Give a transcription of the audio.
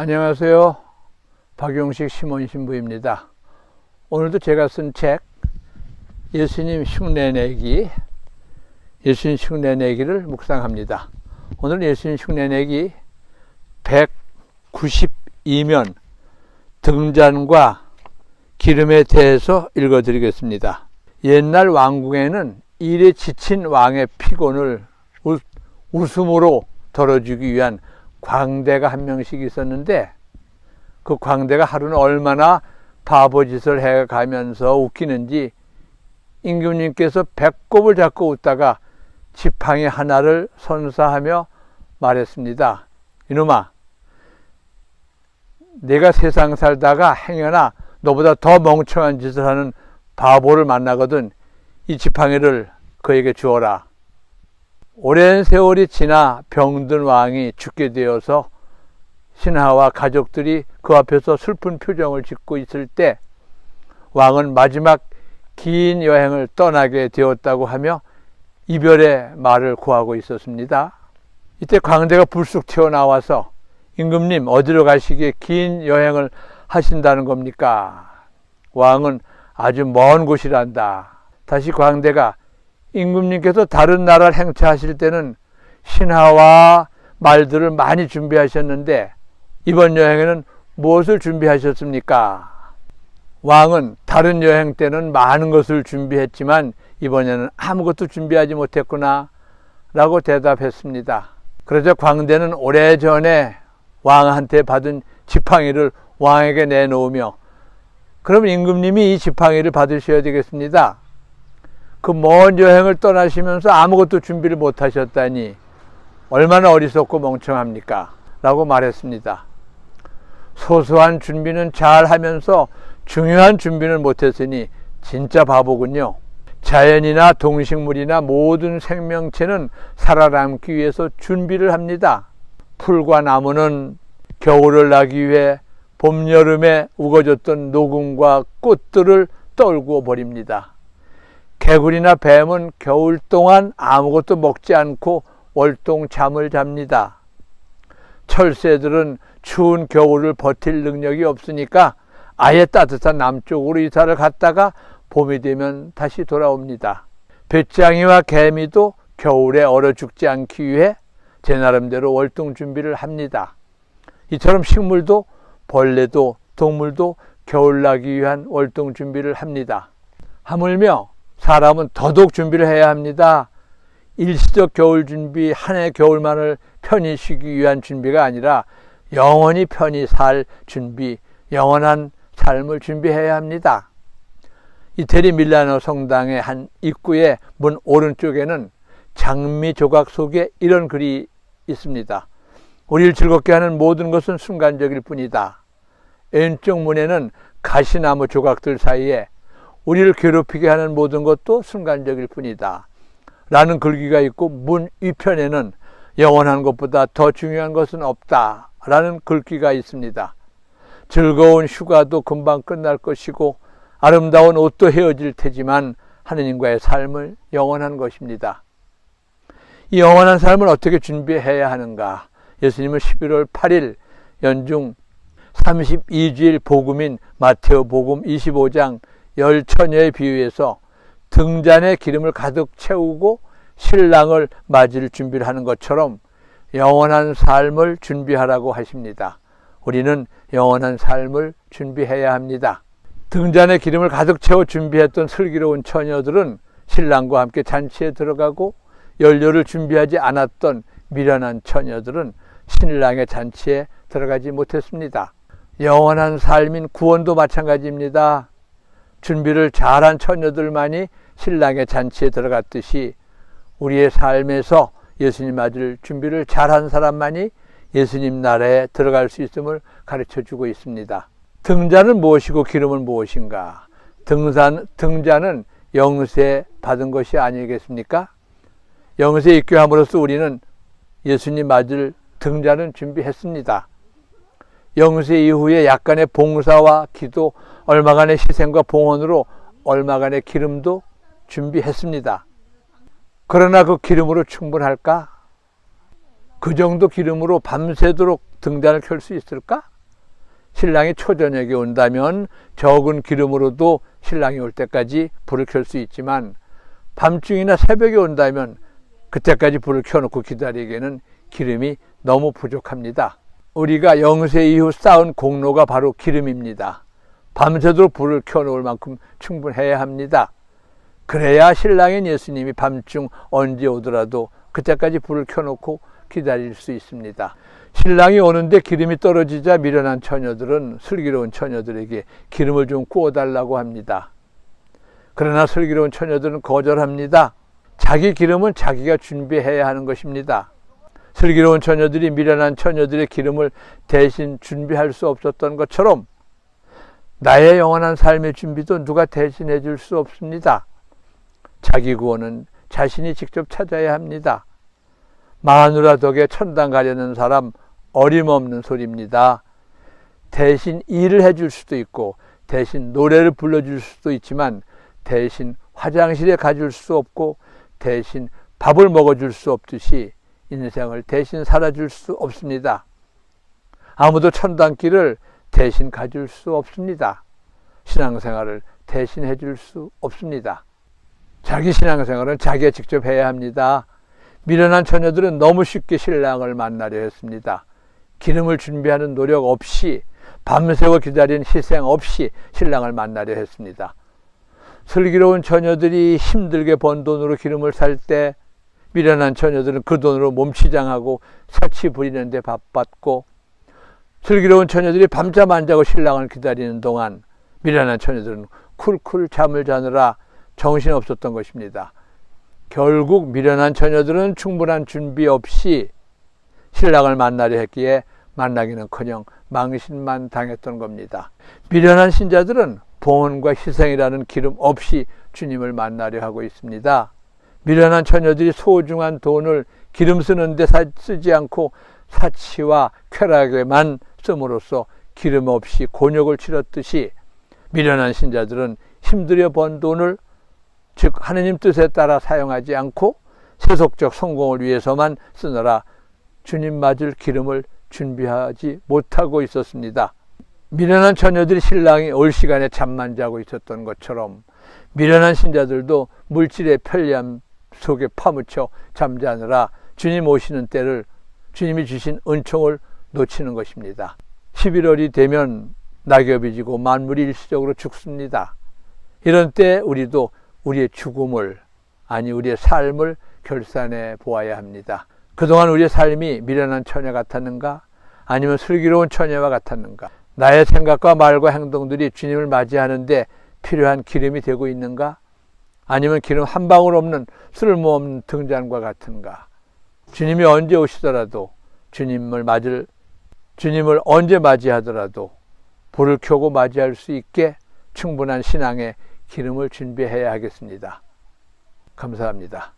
안녕하세요. 박용식 심원 신부입니다. 오늘도 제가 쓴 책 예수님 흉내내기 예수님 흉내내기를 묵상합니다. 오늘 예수님 흉내내기 192면 등잔과 기름에 대해서 읽어드리겠습니다. 옛날 왕궁에는 일에 지친 왕의 피곤을 웃- 웃음으로 덜어주기 위한 광대가 한 명씩 있었는데 그 광대가 하루는 얼마나 바보 짓을 해 가면서 웃기는지 임금님께서 배꼽을 잡고 웃다가 지팡이 하나를 선사하며 말했습니다. 이놈아, 내가 세상 살다가 행여나 너보다 더 멍청한 짓을 하는 바보를 만나거든 이 지팡이를 그에게 주어라. 오랜 세월이 지나 병든 왕이 죽게 되어서 신하와 가족들이 그 앞에서 슬픈 표정을 짓고 있을 때 왕은 마지막 긴 여행을 떠나게 되었다고 하며 이별의 말을 구하고 있었습니다. 이때 광대가 불쑥 튀어나와서 임금님 어디로 가시기에 긴 여행을 하신다는 겁니까? 왕은 아주 먼 곳이란다. 다시 광대가 임금님께서 다른 나라를 행차하실 때는 신하와 말들을 많이 준비하셨는데 이번 여행에는 무엇을 준비하셨습니까? 왕은 다른 여행 때는 많은 것을 준비했지만 이번에는 아무것도 준비하지 못했구나 라고 대답했습니다. 그러자 광대는 오래전에 왕한테 받은 지팡이를 왕에게 내놓으며 그럼 임금님이 이 지팡이를 받으셔야 되겠습니다. 그 먼 여행을 떠나시면서 아무것도 준비를 못 하셨다니 얼마나 어리석고 멍청합니까? 라고 말했습니다. 소소한 준비는 잘 하면서 중요한 준비는 못했으니 진짜 바보군요. 자연이나 동식물이나 모든 생명체는 살아남기 위해서 준비를 합니다. 풀과 나무는 겨울을 나기 위해 봄, 여름에 우거졌던 녹음과 꽃들을 떨구어 버립니다. 개구리나 뱀은 겨울 동안 아무것도 먹지 않고 월동 잠을 잡니다. 철새들은 추운 겨울을 버틸 능력이 없으니까 아예 따뜻한 남쪽으로 이사를 갔다가 봄이 되면 다시 돌아옵니다. 배짱이와 개미도 겨울에 얼어 죽지 않기 위해 제 나름대로 월동 준비를 합니다. 이처럼 식물도 벌레도 동물도 겨울 나기 위한 월동 준비를 합니다. 하물며 사람은 더더욱 준비를 해야 합니다. 일시적 겨울 준비, 한 해 겨울만을 편히 쉬기 위한 준비가 아니라 영원히 편히 살 준비, 영원한 삶을 준비해야 합니다. 이태리 밀라노 성당의 한 입구의 문 오른쪽에는 장미 조각 속에 이런 글이 있습니다. 우리를 즐겁게 하는 모든 것은 순간적일 뿐이다. 왼쪽 문에는 가시나무 조각들 사이에 우리를 괴롭히게 하는 모든 것도 순간적일 뿐이다. 라는 글귀가 있고 문 위편에는 영원한 것보다 더 중요한 것은 없다. 라는 글귀가 있습니다. 즐거운 휴가도 금방 끝날 것이고 아름다운 옷도 헤어질 테지만 하느님과의 삶을 영원한 것입니다. 이 영원한 삶을 어떻게 준비해야 하는가? 예수님은 11월 8일 연중 32주일 복음인 마테오 복음 25장 열 처녀의 비유에서 등잔에 기름을 가득 채우고 신랑을 맞을 준비를 하는 것처럼 영원한 삶을 준비하라고 하십니다. 우리는 영원한 삶을 준비해야 합니다. 등잔에 기름을 가득 채워 준비했던 슬기로운 처녀들은 신랑과 함께 잔치에 들어가고 연료를 준비하지 않았던 미련한 처녀들은 신랑의 잔치에 들어가지 못했습니다. 영원한 삶인 구원도 마찬가지입니다. 준비를 잘한 처녀들만이 신랑의 잔치에 들어갔듯이 우리의 삶에서 예수님 맞을 준비를 잘한 사람만이 예수님 나라에 들어갈 수 있음을 가르쳐 주고 있습니다. 등자는 무엇이고 기름은 무엇인가? 등산, 등자는 영세 받은 것이 아니겠습니까? 영세 입교함으로써 우리는 예수님 맞을 등자는 준비했습니다. 영세 이후에 약간의 봉사와 기도, 얼마간의 희생과 봉헌으로 얼마간의 기름도 준비했습니다. 그러나 그 기름으로 충분할까? 그 정도 기름으로 밤새도록 등잔을 켤 수 있을까? 신랑이 초저녁에 온다면 적은 기름으로도 신랑이 올 때까지 불을 켤 수 있지만 밤중이나 새벽에 온다면 그때까지 불을 켜놓고 기다리기에는 기름이 너무 부족합니다. 우리가 영세 이후 쌓은 공로가 바로 기름입니다. 밤새도록 불을 켜놓을 만큼 충분해야 합니다. 그래야 신랑인 예수님이 밤중 언제 오더라도 그때까지 불을 켜놓고 기다릴 수 있습니다. 신랑이 오는데 기름이 떨어지자 미련한 처녀들은 슬기로운 처녀들에게 기름을 좀 구워달라고 합니다. 그러나 슬기로운 처녀들은 거절합니다. 자기 기름은 자기가 준비해야 하는 것입니다. 슬기로운 처녀들이 미련한 처녀들의 기름을 대신 준비할 수 없었던 것처럼 나의 영원한 삶의 준비도 누가 대신해 줄 수 없습니다. 자기 구원은 자신이 직접 찾아야 합니다. 마누라 덕에 천당 가려는 사람 어림없는 소리입니다. 대신 일을 해줄 수도 있고 대신 노래를 불러줄 수도 있지만 대신 화장실에 가줄 수 없고 대신 밥을 먹어줄 수 없듯이 인생을 대신 살아줄 수 없습니다. 아무도 천당길을 대신 가줄 수 없습니다. 신앙생활을 대신 해줄 수 없습니다. 자기 신앙생활은 자기가 직접 해야 합니다. 미련한 처녀들은 너무 쉽게 신랑을 만나려 했습니다. 기름을 준비하는 노력 없이 밤새워 기다린 희생 없이 신랑을 만나려 했습니다. 슬기로운 처녀들이 힘들게 번 돈으로 기름을 살 때 미련한 처녀들은 그 돈으로 몸치장하고 사치 부리는데 바빴고 슬기로운 처녀들이 밤잠 안 자고 신랑을 기다리는 동안 미련한 처녀들은 쿨쿨 잠을 자느라 정신 없었던 것입니다. 결국 미련한 처녀들은 충분한 준비 없이 신랑을 만나려 했기에 만나기는커녕 망신만 당했던 겁니다. 미련한 신자들은 봉헌과 희생이라는 기름 없이 주님을 만나려 하고 있습니다. 미련한 처녀들이 소중한 돈을 기름 쓰는데 쓰지 않고 사치와 쾌락에만 씀으로써 기름 없이 곤욕을 치렀듯이 미련한 신자들은 힘들여 번 돈을 즉 하느님 뜻에 따라 사용하지 않고 세속적 성공을 위해서만 쓰느라 주님 맞을 기름을 준비하지 못하고 있었습니다. 미련한 처녀들이 신랑이 올 시간에 잠만 자고 있었던 것처럼 미련한 신자들도 물질의 편리함 속에 파묻혀 잠자느라 주님 오시는 때를 주님이 주신 은총을 놓치는 것입니다. 11월이 되면 낙엽이 지고 만물이 일시적으로 죽습니다. 이런 때 우리도 우리의 죽음을 아니 우리의 삶을 결산해 보아야 합니다. 그동안 우리의 삶이 미련한 처녀 같았는가? 아니면 슬기로운 처녀와 같았는가? 나의 생각과 말과 행동들이 주님을 맞이하는데 필요한 기름이 되고 있는가? 아니면 기름 한 방울 없는 쓸모없는 등잔과 같은가? 주님이 언제 오시더라도 주님을 맞을 주님을 언제 맞이하더라도 불을 켜고 맞이할 수 있게 충분한 신앙의 기름을 준비해야 하겠습니다. 감사합니다.